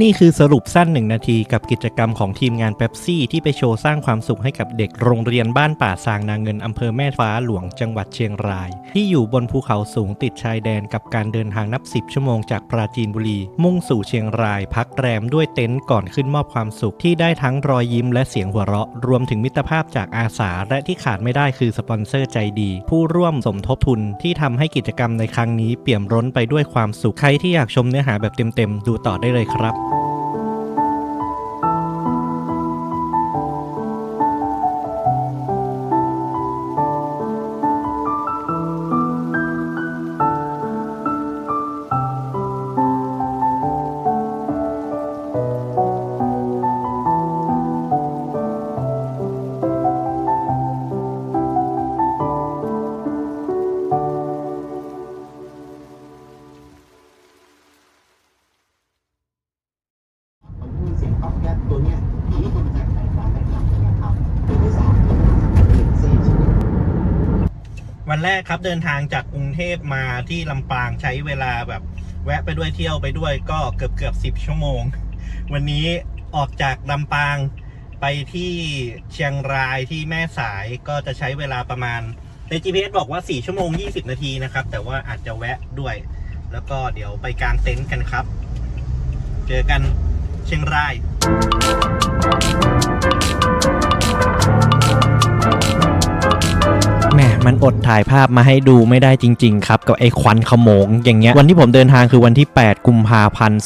นี่คือสรุปสั้นหนึ่งนาทีกับกิจกรรมของทีมงานเ e ปซี่ที่ไปโชว์สร้างความสุขให้กับเด็กโรงเรียนบ้านป่าซางนางเงินอำเภอแม่ฟ้าหลวงจังหวัดเชียงราย ที่อยู่บนภูเขาสูงติดชายแดนกับการเดินทางนับ10ชั่วโมงจากปราจีนบุรี มุ่งสู่เชียงราย พักแรมด้วยเต็นท์ก่อนขึ้นมอบความสุขที่ได้ทั้งรอยยิ้มและเสียงหัวเราะ รวมถึงมิตรภาพจากอาสา และที่ขาดไม่ได้คือสปอนเซอร์ใจดี ผู้ร่วมสมทบทุนที่ทำให้กิจกรรมในครั้งนี้เปี่ยมร้นไปด้วยความสุขใครที่อยากชมเนื้อหาแบบเต็มๆดูต่อได้เลยครับ แรกครับเดินทางจากกรุงเทพมาที่ลำปางใช้เวลาแบบ แวะไปด้วยเที่ยวไปด้วยก็เกือบเกือบสิบชั่วโมง วันนี้ออกจากลำปางไปที่เชียงรายที่แม่สายก็จะใช้เวลาประมาณใน GPS บอกว่า 4 ชั่วโมง 20 นาทีนะครับ แต่ว่าอาจจะแวะด้วย แล้วก็เดี๋ยวไปกางเต็นท์กันครับ เจอกันเชียงราย มันอดถ่ายภาพมาให้ดูไม่ได้จริง ๆ ครับ กับไอ้ควันขโมงอย่างเงี้ยวันที่ผมเดินทางคือวันที่ 8 กุมภาพันธ์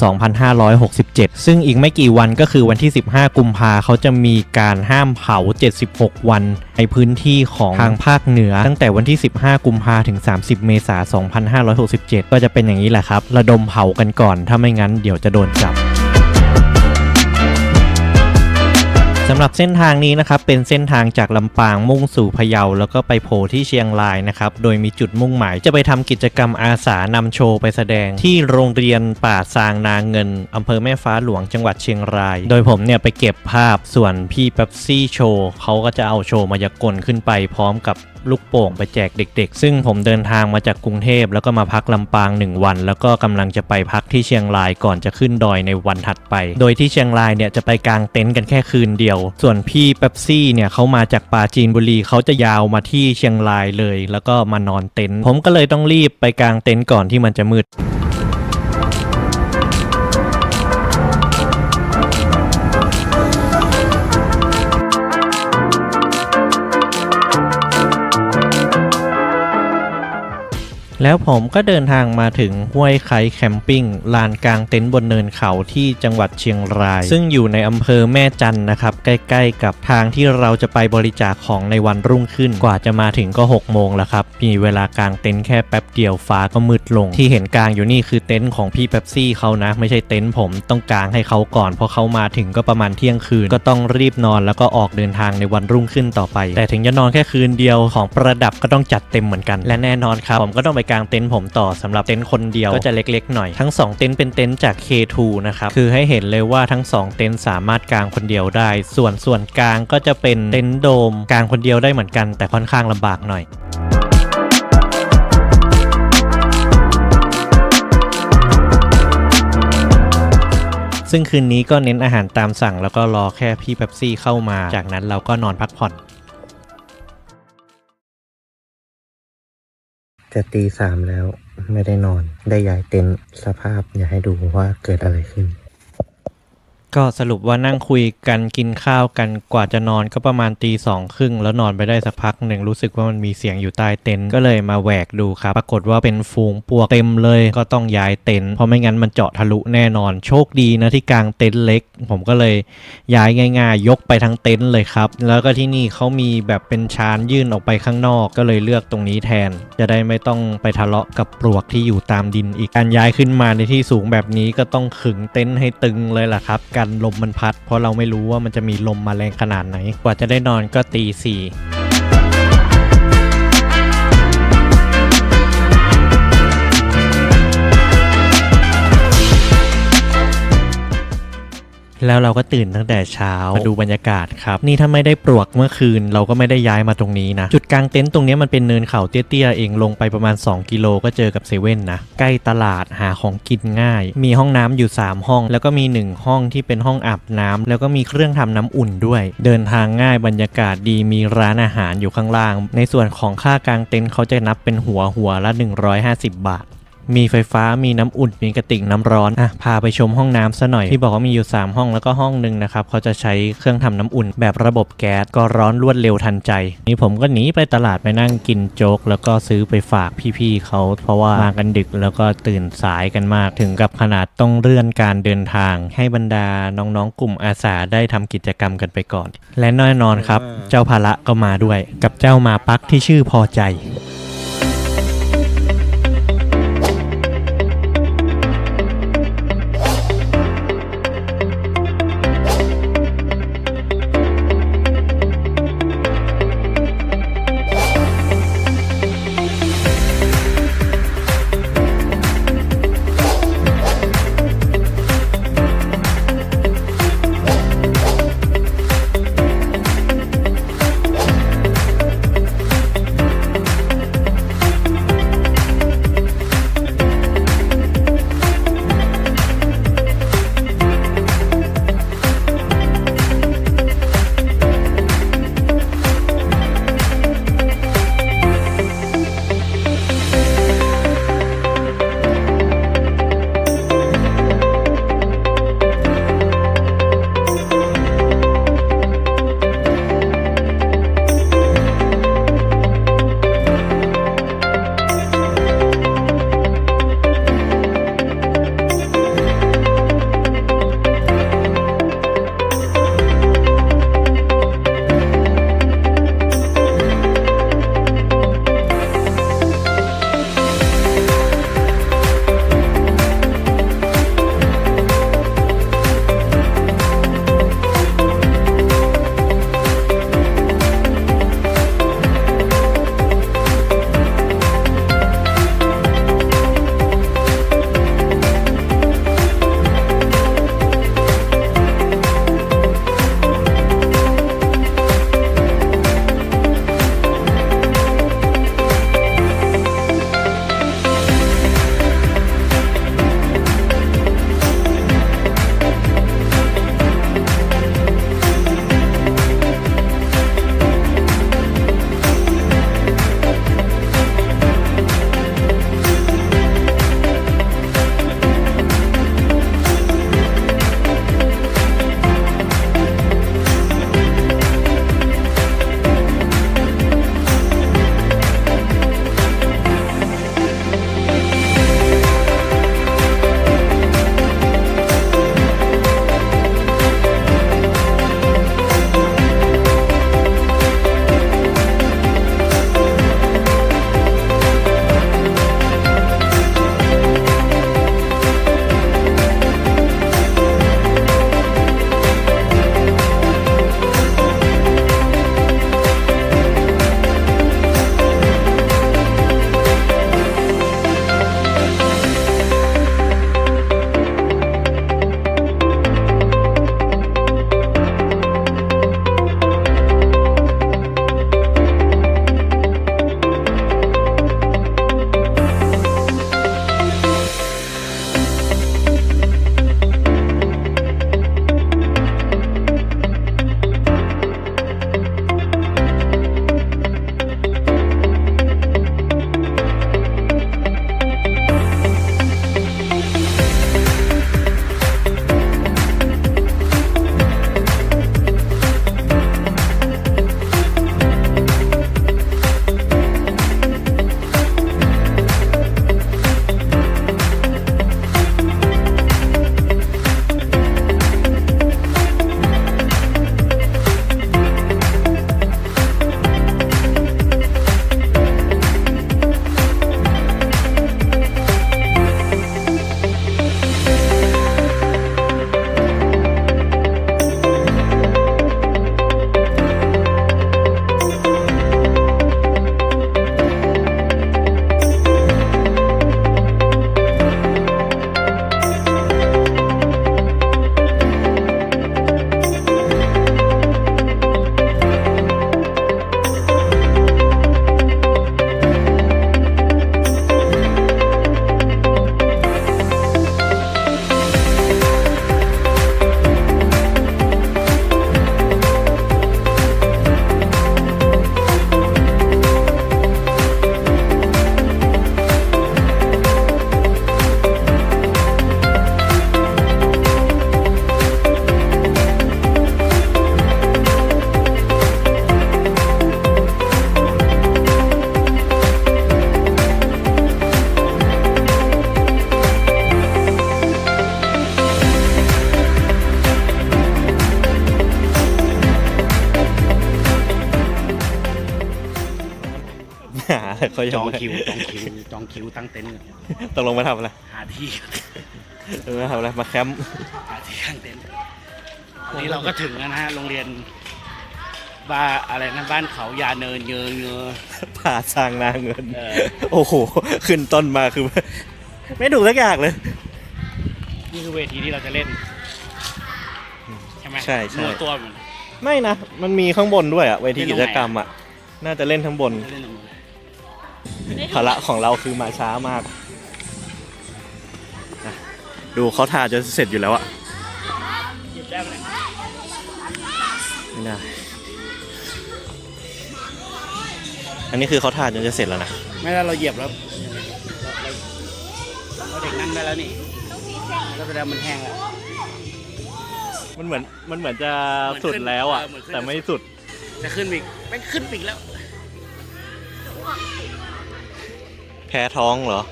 2567 ซึ่งอีกไม่กี่วันก็คือวันที่ 15 กุมภาเขาจะมีการห้ามเผา 76 วัน ในพื้นที่ของทางภาคเหนือ ตั้งแต่วันที่ 15 กุมภาถึง 30 เมษายน 2567 ก็จะเป็นอย่างนี้แหละครับ ระดมเผากันก่อน ถ้าไม่งั้นเดี๋ยวจะโดนจับ สำหรับเส้นทางนี้นะครับเป็นเส้นทางจากลำปางมุ่งสู่พะเยา แล้วก็ไปโผล่ที่เชียงรายนะครับโดยมีจุดมุ่งหมายจะไปทำกิจกรรมอาสานำโชว์ไปแสดง ที่โรงเรียนป่าซางนางเงินอำเภอแม่ฟ้าหลวงจังหวัดเชียงราย โดยผมเนี่ยไปเก็บภาพส่วนพี่เป๊ปซี่โชว์เขาก็จะเอาโชว์มายากลขึ้นไปพร้อมกับลูกโป่งไปแจกเด็ก ๆ ซึ่งผมเดินทางมาจากกรุงเทพแล้วก็มาพักลำปาง 1 วัน แล้วก็กำลังจะไปพักที่เชียงรายก่อนจะขึ้นดอยในวันถัดไป โดยที่เชียงรายเนี่ยจะไปกางเต็นท์กันแค่คืนเดียวส่วนพี่เป๊ปซี่เนี่ยเขามาจากปาจีนบุรีเขาจะยาวมาที่เชียงรายเลย แล้วก็มานอนเต็นท์ผมก็เลยต้องรีบไปกลางเต็นท์ก่อนที่มันจะมืด แล้วผมก็เดินทางมาถึงห้วยไคแคมปิ้งลานกลางเต็นท์บนเนินเขาที่จังหวัดเชียงราย ซึ่งอยู่ในอำเภอแม่จันนะครับ ใกล้ๆ กับทางที่เราจะไปบริจาคของในวันรุ่งขึ้นกว่าจะมาถึงก็ 6 โมงแล้วครับ มีเวลากลางเต็นท์แค่แป๊บเดียวฟ้าก็มืดลง ที่เห็นกลางอยู่นี่คือเต็นท์ของพี่เป๊ปซี่เขานะ ไม่ใช่เต็นท์ผมต้องกลางให้เขาก่อนเพราะเขามาถึงก็ประมาณเที่ยงคืนก็ต้องรีบนอนแล้วก็ออกเดินทางในวันรุ่งขึ้นต่อไป แต่ถึงจะนอนแค่คืนเดียวของประดับก็ต้องจัดเต็มเหมือนกัน และแน่นอนครับผมก็ต้องไปกางเต็นท์ผมต่อสำหรับเต็นท์คนเดียวก็จะเล็กๆหน่อยทั้ง 2 เต็นท์เป็นเต็นท์จาก K2 นะครับคือให้เห็นเลยว่าทั้ง 2 เต็นท์สามารถกางคนเดียวได้ ส่วนส่วนกลางก็จะเป็นเต็นท์โดมกางคนเดียวได้เหมือนกัน แต่ค่อนข้างลำบากหน่อยซึ่งคืนนี้ก็เน้นอาหารตามสั่งแล้วก็รอแค่พี่เป๊ปซี่เข้ามา จากนั้นเราก็นอนพักผ่อน จะตีสามแล้วไม่ได้นอน ได้ย้ายเต็นท์สภาพอย่าให้ดูว่าเกิดอะไรขึ้น ก็สรุปว่านั่งคุยกันกินข้าวกันกว่าจะนอนก็ประมาณตีสองครึ่งแล้วนอนไปได้สักพักหนึ่งรู้สึกว่ามันมีเสียงอยู่ใต้เต็นท์ก็เลยมาแหวกดูครับ ปรากฏว่าเป็นฝูงปลวกเต็มเลยก็ต้องย้ายเต็นท์เพราะไม่งั้นมันเจาะทะลุแน่นอนโชคดีนะที่กลางเต็นท์เล็ก ผมก็เลยย้ายง่าย ๆ ยกไปทั้งเต็นท์เลยครับ แล้วก็ที่นี่เขามีแบบเป็นชานยื่นออกไปข้างนอกก็เลยเลือกตรงนี้แทน จะได้ไม่ต้องไปทะเลาะกับปลวกที่อยู่ตามดินอีกการย้ายขึ้นมาในที่สูงแบบนี้ก็ต้องขึงเต็นท์ให้ตึงเลยล่ะครับกันลมมันพัด เพราะเราไม่รู้ว่ามันจะมีลมมาแรงขนาดไหน กว่าจะได้นอนก็ตีสี่ แล้วเราก็ตื่นตั้งแต่เช้ามาดูบรรยากาศครับ นี่ถ้าไม่ได้ปลวกเมื่อคืน เราก็ไม่ได้ย้ายมาตรงนี้นะ จุดกลางเต็นท์ตรงนี้มันเป็นเนินเขาเตี้ยๆเองลงไปประมาณ 2 กิโลก็เจอกับเซเว่นนะใกล้ตลาดหาของกินง่าย มีห้องน้ำอยู่ 3 ห้อง แล้วก็มี 1 ห้องที่เป็นห้องอาบน้ำแล้วก็มีเครื่องทำน้ำอุ่นด้วย เดินทางง่ายบรรยากาศดีมีร้านอาหารอยู่ข้างล่าง ในส่วนของค่ากลางเต็นท์เขาจะนับเป็นหัวหัวละ 150 บาท มีไฟฟ้ามีน้ำอุ่นมีกระติกน้ำร้อนอะพาไปชมห้องน้ำซะหน่อยที่บอกว่ามีอยู่ 3 ห้องแล้วก็ห้องหนึ่งนะครับเขาจะใช้เครื่องทำน้ำอุ่น แบบระบบแก๊สก็ร้อนรวดเร็วทันใจ นี่ผมก็หนีไปตลาดไปนั่งกินโจ๊ก แล้วก็ซื้อไปฝากพี่ๆเขาเพราะว่ามากันดึกแล้วก็ตื่นสายกันมากถึงกับขนาดต้องเลื่อนการเดินทาง ให้บรรดาน้องๆกลุ่มอาสาได้ทำกิจกรรมกันไปก่อน และแน่นอนครับ เจ้าภาระก็มาด้วย กับเจ้ามาปักที่ชื่อพอใจ แต่เขาจยังองไม่คิวจองคิวจองคิวตั้งเต็นท์ก่อนตกลงมาทำอะไรหาที่เออมาทำอะไรมาแคมป์หาที่ตั้งเต็นท์วันนี้เราก็ถึงแล้วนะฮะโรงเรียนบ้านอะไรนะบ้านเขายาเนินเยอเงอ ผ่าสร้างนาเงิน เออ โอ้โห ขึ้นต้นมาคือ ไม่ถูกสักอย่างเลย นี่คือเวทีที่เราจะเล่น ใช่ไหมใช่ใช่รัวตัวเหมือน ไม่นะ มันมีข้างบนด้วยอะเวทีเล่นตรงไหนกิจกรรมอะน่าจะเล่นทั้งบนจะเล่นตรงนู้น ภาระของเราคือมาช้ามากนะดูเขาถ่าจะเสร็จอยู่แล้วอะหยิบได้ไหมไม่น่าอันนี้คือเขาถ่าจนจะเสร็จแล้วนะ ไม่ได้เราเหยียบแล้วเราเด็กนั่งได้แล้วนี่แล้วแสดงมันแห้งแล้ว มันเหมือนมันเหมือนจะเหมือนขึ้นสุดแล้วอะเออเหมือนขึ้น แต่ไม่สุด จะขึ้นอีกไม่ขึ้นอีกแล้ว แพ้ท้องเหรอ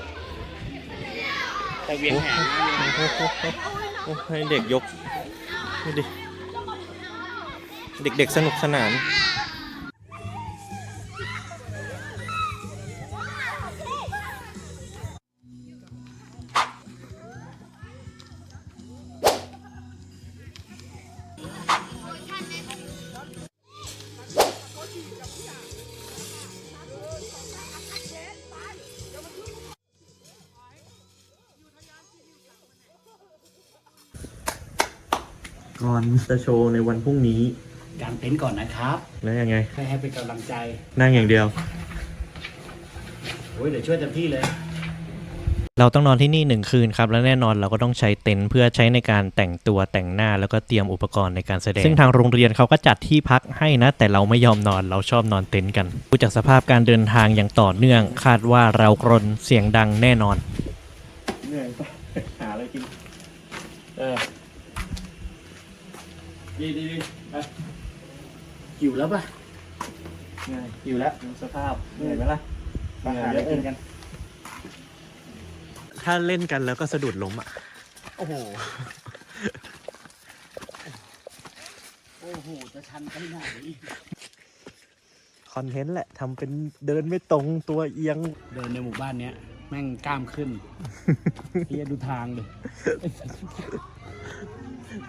แต่เวียนแหงนะโอ้โหโอ้โหให้เด็กยกดูดิเด็กๆสนุกสนาน ก่อนจะโชว์ในวันพรุ่งนี้ กางเต็นท์ก่อนนะครับแล้วยังไง ให้ให้เป็นกำลังใจนั่งอย่างเดียว โอ้ยเดี๋ยวช่วยเต็มที่เลย เราต้องนอนที่นี่หนึ่งคืนครับ และแน่นอนเราก็ต้องใช้เต็นท์เพื่อใช้ในการแต่งตัวแต่งหน้าแล้วก็เตรียมอุปกรณ์ในการแสดง ซึ่งทางโรงเรียนเขาก็จัดที่พักให้นะ แต่เราไม่ยอมนอนเราชอบนอนเต็นท์กันดูจากสภาพการเดินทางอย่างต่อเนื่อง คาดว่าเรากรนเสียงดังแน่นอน เหนื่อยปะหาอะไรกิน เออ ดีดีดีหิวแล้วป่ะเหนื่อยอยู่แล้วดูสภาพเหนื่อยไหมล่ะมาหาอะไรกินกัน ถ้าเล่นกันแล้วก็สะดุดล้มอะ โอ้โห โอ้โห จะชันไปไหนคอนเทนต์แหละทำเป็นเดินไม่ตรงตัวเอียง เดินในหมู่บ้านเนี้ย แม่งกล้ามขึ้นเฮียดูทางเลย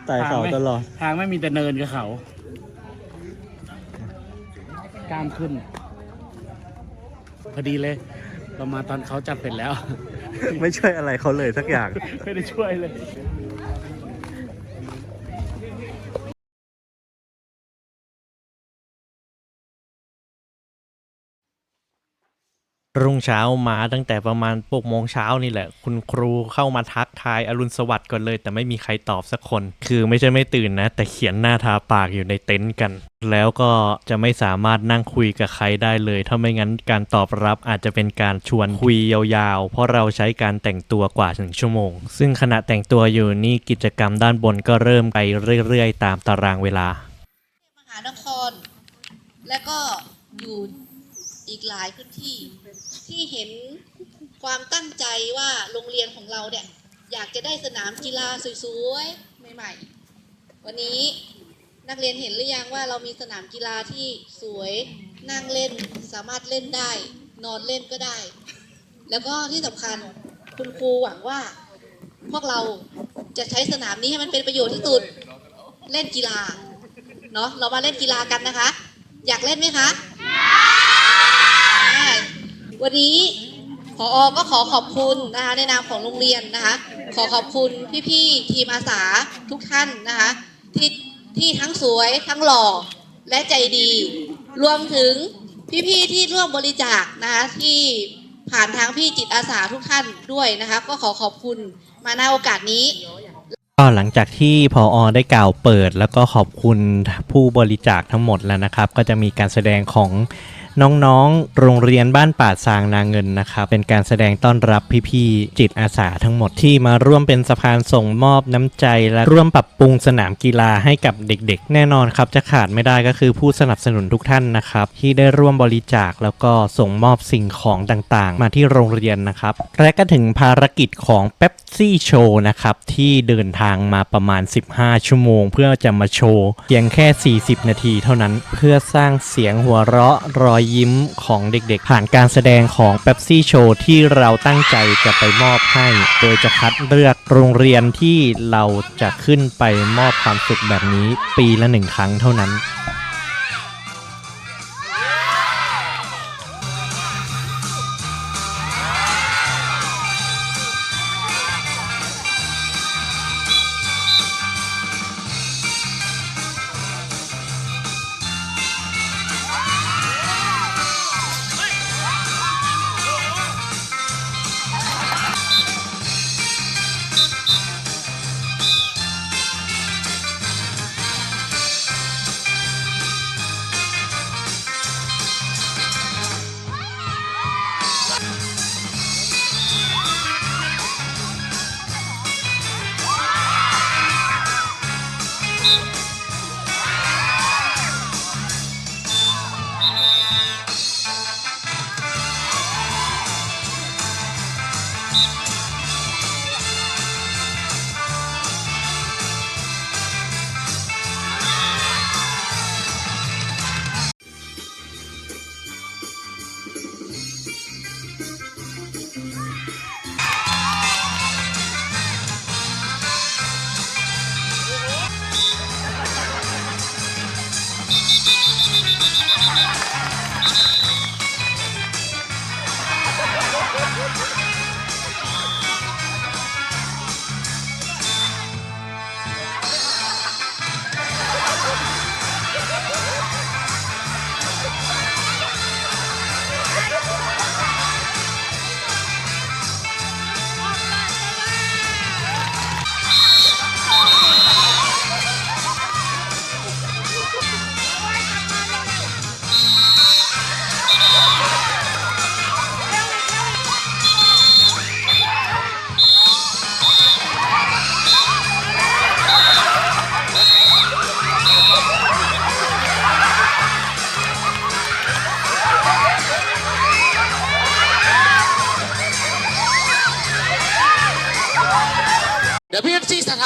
ไต่เขาตลอด ทางไม่มีแต่เนินกับเขากล้ามขึ้น พอดีเลย เรามาตอนเขาจัดเสร็จแล้ว ไม่ช่วยอะไรเขาเลยสักอย่าง ไม่ได้ช่วยเลย รุ่งเช้ามาตั้งแต่ประมาณปกโมงเช้านี่แหละ คุณครูเข้ามาทักทายอรุณสวัสดิ์ก่อนเลย แต่ไม่มีใครตอบสักคน คือไม่ใช่ไม่ตื่นนะ แต่เขียนหน้าทาปากอยู่ในเต็นท์กัน แล้วก็จะไม่สามารถนั่งคุยกับใครได้เลย ถ้าไม่งั้นการตอบรับอาจจะเป็นการชวนคุยยาวๆ เพราะเราใช้การแต่งตัวกว่าหนึ่งชั่วโมง ซึ่งขณะแต่งตัวอยู่นี่กิจกรรมด้านบนก็เริ่มไปเรื่อยๆ ตามตารางเวลา มหานคร และก็อยู่อีกหลายพื้นที่ ที่เห็นความตั้งใจว่าโรงเรียนของเราเนี่ย อยากจะได้สนามกีฬาสวยๆใหม่ๆ วันนี้นักเรียนเห็นหรือยังว่าเรามีสนามกีฬาที่สวยนั่งเล่นสามารถเล่นได้ นอนเล่นก็ได้ แล้วก็ที่สำคัญคุณครูหวังว่า พวกเราจะใช้สนามนี้ให้มันเป็นประโยชน์ที่สุดเล่นกีฬาเนาะเรามาเล่นกีฬากันนะคะ อยากเล่นไหมคะอ่า วันนี้พออก็ขอขอบคุณนะคะในนามของโรงเรียนนะคะ ขอขอบคุณพี่ๆทีมอาสาทุกท่านนะคะที่ที่ทั้งสวยทั้งหล่อและใจดี รวมถึงพี่ๆที่ร่วมบริจาคนะคะที่ผ่านทางพี่จิตอาสาทุกท่านด้วยนะคะก็ขอขอบคุณมาในโอกาสนี้ก็หลังจากที่พออได้กล่าวเปิด แล้วก็ขอบคุณผู้บริจาคทั้งหมดแล้วนะครับ ก็จะมีการแสดงของ น้องๆ โรงเรียนบ้านป่าซางนาเงินนะครับ เป็นการแสดงต้อนรับพี่ๆ จิตอาสาทั้งหมดที่มาร่วมเป็นสะพานส่งมอบน้ำใจ และร่วมปรับปรุงสนามกีฬาให้กับเด็กๆ แน่นอนครับจะขาดไม่ได้ก็คือผู้สนับสนุนทุกท่านนะครับที่ได้ร่วมบริจาคแล้วก็ส่งมอบสิ่งของต่างๆ มาที่โรงเรียนนะครับและก็ถึงภารกิจของเป๊ปซี่โชว์นะครับที่เดินทางมาประมาณ 15 ชั่วโมง เพื่อจะมาโชว์เพียงแค่ 40 นาทีเท่านั้น เพื่อสร้างเสียงหัวเราะรอยยิ้มของเด็กๆ ผ่านการแสดงของ p ป๊บซี่โชว์ที่เราตั้งใจจะไปมอบให้ โดยจะคัดเลือกโรงเรียนที่เราจะขึ้นไปมอบความสุขแบบนี้ปีละหนึ่งครั้งเท่านั้น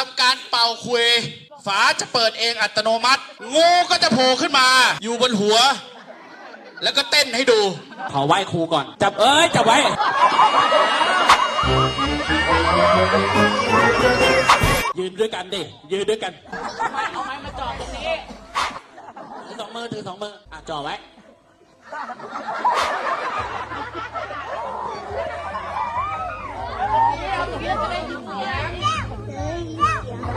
ทำการเป่าคุย ฝาจะเปิดเองอัตโนมัติ งูก็จะโผล่ขึ้นมา อยู่บนหัว แล้วก็เต้นให้ดู ขอไหว้ครูก่อน จับเอ้ย จับไว้ ยืนด้วยกันดิ ยืนด้วยกัน เอาไม้เอาไม้มาจ่อตรงนี้ ถือสองมือถือสองมือ อะจ่อไว้เขา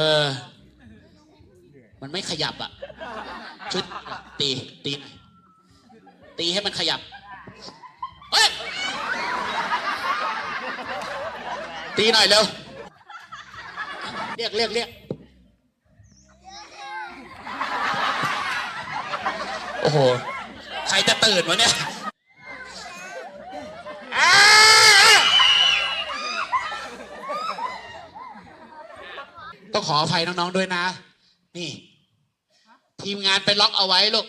ออมันไม่ขยับอะช่วยตีตีหน่อยตีให้มันขยับเฮ้ยตีหน่อยเร็วเรียกเรียกเรียกโอ้โห ใครจะตื่นวะเนี่ยอ้าต้อง ขออภัยน้องๆด้วยนะ นี่ ทีมงานไปล็อกเอาไว้ลูก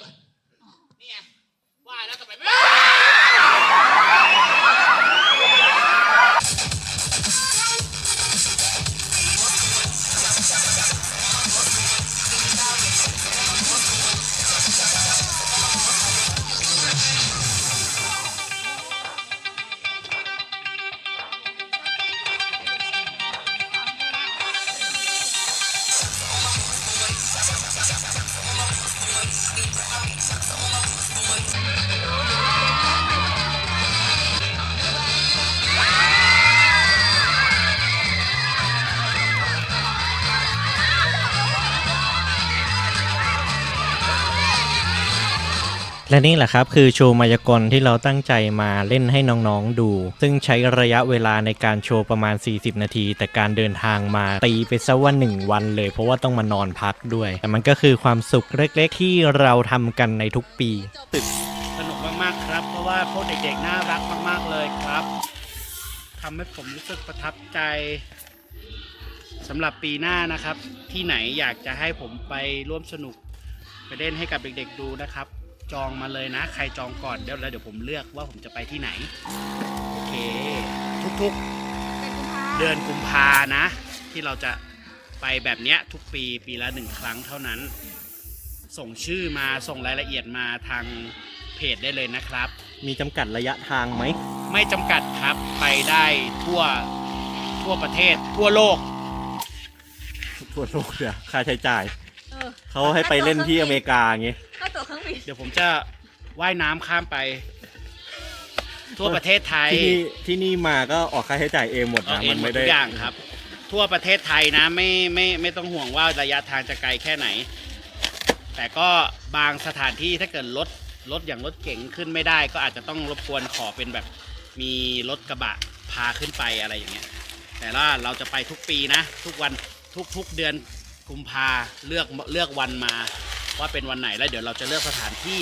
และนี่แหละครับคือโชว์มายากลที่เราตั้งใจมาเล่นให้น้องๆดู ซึ่งใช้ระยะเวลาในการโชว์ประมาณ 40 นาที แต่การเดินทางมาตีไปซะว่า 1 วันเลย เพราะว่าต้องมานอนพักด้วย แต่มันก็คือความสุขเล็กๆ ที่เราทำกันในทุกปี สนุกมากๆครับ เพราะว่าพวกเด็กๆน่ารักมากๆเลยครับทำให้ผมรู้สึกประทับใจสำหรับปีหน้านะครับ ที่ไหนอยากจะให้ผมไปร่วมสนุกไปเล่นให้กับเด็ก ๆ ดูนะครับ จองมาเลยนะ ใครจองก่อนเดี๋ยวแล้วเดี๋ยวผมเลือกว่าผมจะไปที่ไหน โอเค ทุกๆ เดือนกุมภานะ ที่เราจะไปแบบเนี้ยทุกปีปีละหนึ่งครั้งเท่านั้น ส่งชื่อมาส่งรายละเอียดมาทางเพจได้เลยนะครับ มีจำกัดระยะทางไหม ไม่จำกัดครับไปได้ทั่วทั่วประเทศ ทั่วโลก ทั่วโลกเนี่ยค่าใช้จ่าย เออเขาให้ไปเล่นที่อเมริกาอย่างงี้ค่า ตั๋วเครื่องบินเดี๋ยวผมจะว่ายน้ำข้ามไป ทั่วประเทศไทยที่นี่ที่นี่มาก็ออกค่าใช้จ่ายเองหมดเอานะเอมังนหมดไม่ทุได้กอย่างครับ ทั่วประเทศไทยนะไม่ไม่ไม่ต้องห่วงว่าระยะทางจะไกลแค่ไหน แต่ก็บางสถานที่ถ้าเกิดรถรถอย่างรถเก๋งขึ้นไม่ได้ ก็อาจจะต้องรบกวนขอเป็นแบบมีรถกระบะพาขึ้นไปอะไรอย่างเงี้ย แต่ว่าเราจะไปทุกปีนะ ทุกวันทุกทุกเดือนกุมภาเลือกเลือกวันมา ว่าเป็นวันไหนแล้วเดี๋ยวเราจะเลือกสถานที่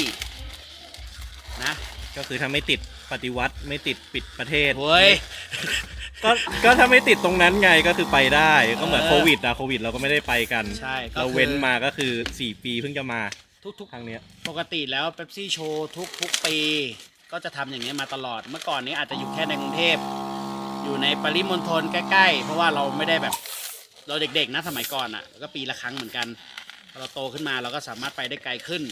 นะก็คือถ้าไม่ติดปฏิวัติไม่ติดปิดประเทศ เฮ้ย ก็ก็ถ้าไม่ติดตรงนั้นไงก็คือไปได้ก็เหมือนเออโควิดอะโควิด เราก็ไม่ได้ไปกันใช่ก็เราคือเว้นมาก็คือ 4 ปีเพิ่งจะมาทุกทุกครั้งเนี้ยปกติแล้วเป๊ปซี่โชว์ทุกทุกปี ก็จะทำอย่างนี้ยมาตลอดเมื่อก่อนนี้อาจจะอยู่แค่ในกรุงเทพ อยู่ในปริมณฑลใกล้ ๆ เพราะว่าเราไม่ได้แบบ เราเด็กๆนะสมัยก่อนอะก็ปีละครั้งเหมือนกันพอ เราโตขึ้นมาเราก็สามารถไปได้ไกลขึ้น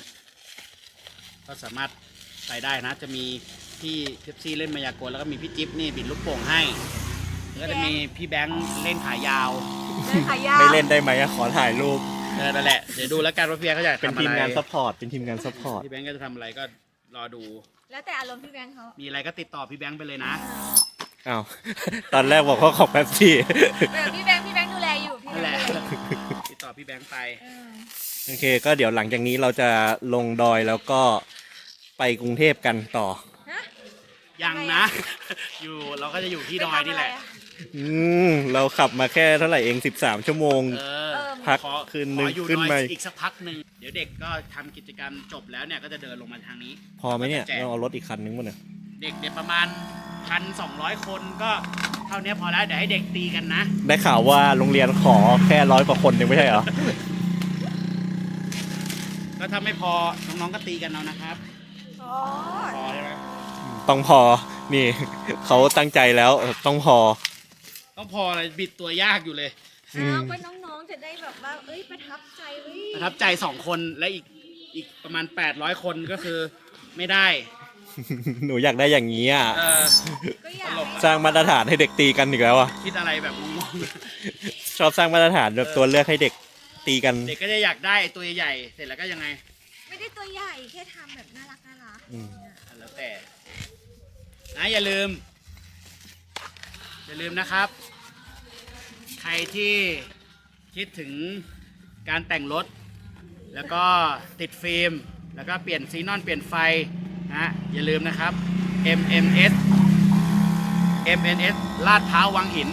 ก็สามารถไปได้นะ จะมีพี่เป๊ปซี่เล่นมายากลแล้วก็มีพี่จิ๊บนี่บิดลูกโป่งให้แล้วก็จะมีพี่แบงค์เล่นขายาวเดินขายาวไม่เล่นได้ไหมอะขอถ่ายรูปเออนั่นแหละเดี๋ยวดูแล้วกันว่าพี่แบงค์เขาอยากเป็นทำอะไรทีมงานซัพพอร์ตเป็นทีมงานซัพพอร์ตพี่แบงค์ก็จะทำอะไรก็รอดู แล้วแต่อารมณ์พี่แบงค์เขามีอะไรก็ติดต่อพี่แบงค์ไปเลยนะอ้าวตอนแรกบอกเขาขอแป๊บซี่ แต่พี่แบงค์พี่แบงค์ดูแลอยู่พี่นั่นแบแหละงค์ดูแลอยู่ติ ดต่อพี่แบงค์ไปเออโอเค ก็เดี๋ยวหลังจากนี้เราจะลงดอยแล้วก็ไปกรุงเทพกันต่อฮะยังนะ อยู่เราก็จะอยู่ที่ดอยนี่แหละไปทำอไรออืมเราขับมาแค่เท่าไหร่เอง 13 ชั่วโมง เออเออพักขอคืนหนึ่งขออยู่ขึ้นดอยมา อีกสักพักหนึ่งเดี๋ยวเด็กก็ทำกิจกรรมจบแล้วเนี่ยก็จะเดินลงมาทางนี้ พอไหมเนี่ยแจกเราเอารถอีกคันนึงมาเนี่ยเด็กเดี๋ยวประมาณพันสองร้อยคนก็ เท่านี้พอแล้วเดี๋ยวให้เด็กตีกันนะ ได้ข่าวว่าโรงเรียนขอแค่ร้อยกว่าคนเองไม่ใช่เหรอ ก็ถ้าไม่พอน้องๆก็ตีกันเอานะครับ อ๋อพอใช่ไหมต้องพอ นี่ เขาตั้งใจแล้วเออต้องพอ ต้องพอเลยบิดตัวยากอยู่เลยอืมเอาก็น้องๆจะได้แบบว่า เอ้ยประทับใจเว้ยประทับใจสองคนและอีกอีกประมาณ 800 คนก็คือไม่ได้ หนูอยากได้อย่างนี้อะเออก็อยากตลกให้สร้างมาตรฐานให้เด็กตีกันอีกแล้วอะคิดอะไรแบบงงชอบสร้างมาตรฐานแบบตัวเลือกให้เด็กตีกันๆเด็กก็จะอยากได้ไอ้ตัวใหญ่ๆเสร็จแล้วก็ยังไงไม่ได้ตัวใหญ่แค่ทำแบบน่ารักน่ารักอืมแล้วแต่นะอย่าลืม อย่าลืมนะครับ ใครที่คิดถึงการแต่งรถ แล้วก็ติดฟิล์ม แล้วก็เปลี่ยนซีนอนเปลี่ยนไฟ นะอย่าลืมนะครับ MMS MNS ลาดพร้าววังหิน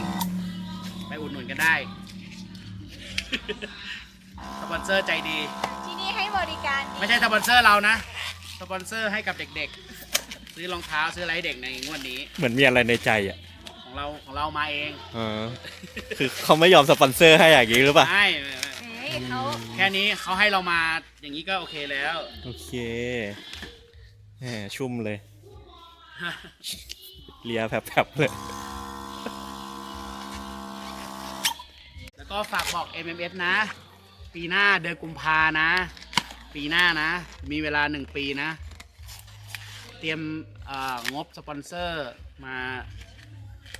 ไปอุดหนุนกันได้ สปอนเซอร์ใจดี ที่นี่ให้บริการดีไม่ใช่สปอนเซอร์เรานะ สปอนเซอร์ให้กับเด็กๆ ซื้อรองเท้าซื้ออะไรให้เด็กในงวดนี้ เหมือนมีอะไรในใจอะของเราของเรามาเองเออคือเขาไม่ยอมสปอนเซอร์ให้อย่างนี้หรือเปล่า ใช่เอ้ยเขา แค่นี้เขาให้เรามาอย่างนี้ก็โอเคแล้ว โอเค แหมชุ่มเลย เลียแผลบๆเลย แล้วก็ฝากบอก MMS นะ ปีหน้าเดือนกุมภานะ ปีหน้านะ มีเวลาหนึ่งปีนะ เตรียมเอ่องบสปอนเซอร์มา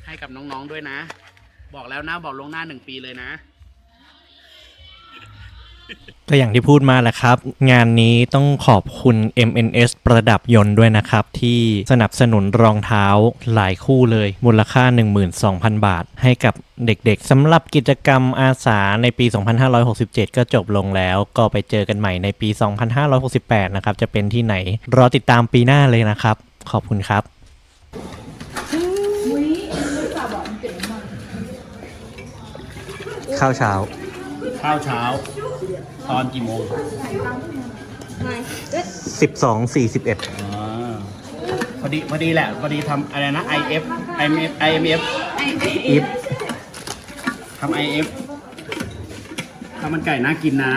ให้กับน้องๆด้วยนะ บอกแล้วนะ บอกลวงหน้าหนึ่งปีเลยนะ ก็อย่างที่พูดมาแหละครับ งานนี้ต้องขอบคุณ MNS ประดับยนต์ด้วยนะครับ ที่สนับสนุนรองเท้าหลายคู่เลย มูลค่า 12,000 บาท ให้กับเด็กๆสำหรับกิจกรรมอาสาในปี 2567 ก็จบลงแล้ว ก็ไปเจอกันใหม่ในปี 2568 นะครับ จะเป็นที่ไหน รอติดตามปีหน้าเลยนะครับ ขอบคุณครับข้าวเช้า ข้าวเช้า ตอนกี่โมง12.41อ๋อพอดีพอดีแหละพอดีทำอะไรนะ IF IMF IMF อิฟทำ IF ข้าวมันไก่น่ากินนะ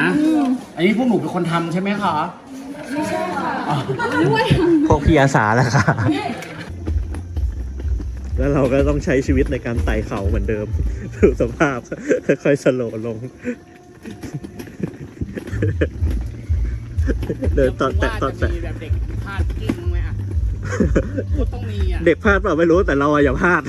อันนี้พวกหนูเป็นคนทำใช่ไหมคะพวกพี่อาสาแหละค่ะ แล้วเราก็ต้องใช้ชีวิตในการไต่เขาเหมือนเดิมดูสภาพค่อยๆสโลว์ลง เดินตอนแตะตอนแตะมีแบบเด็กพลาดกิ้งบ้างไหมอะก็ต้องมีอะ เด็กพลาดเปล่าไม่รู้แต่เราอะอย่าพลาด